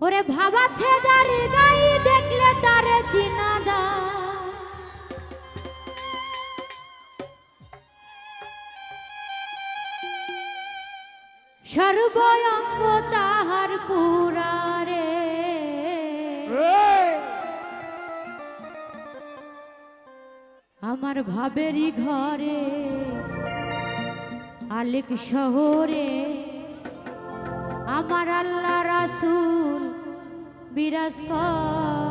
ওরে ভাবা দারে গাই দেখলে তারে চিনা দা সর্বঙ্গ তাহার পুরারে। আমার ভাবেরই ঘরে আলেক শহরে আমার আল্লাহ রাসুল বিরাজ কর।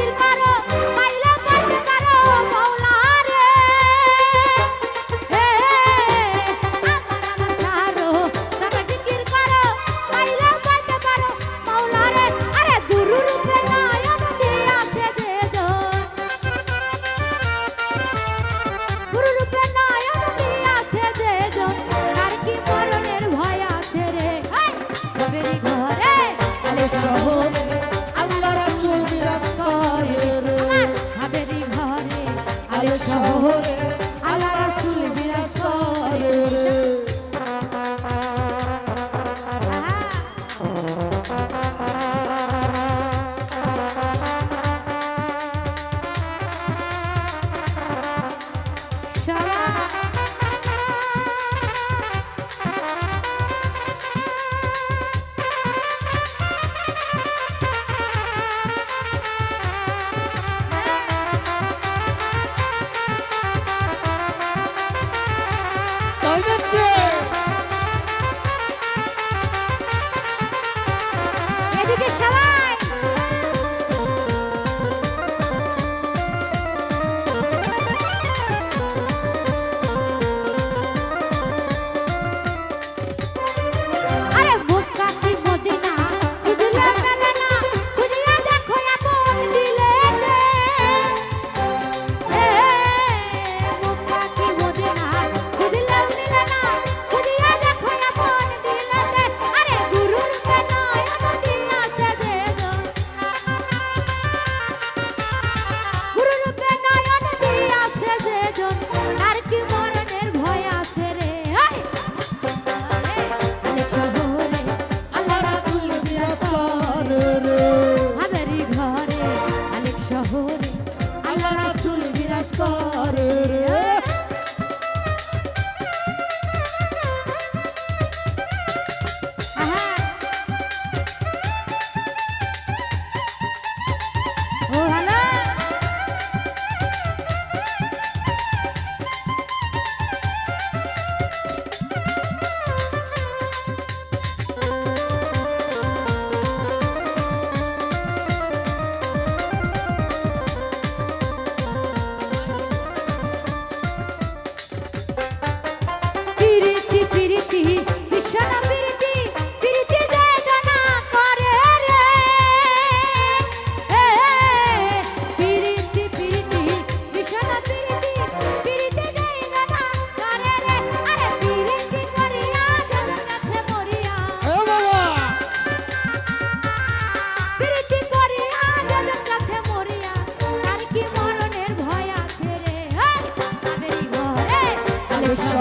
firmar. এদিকে সবাই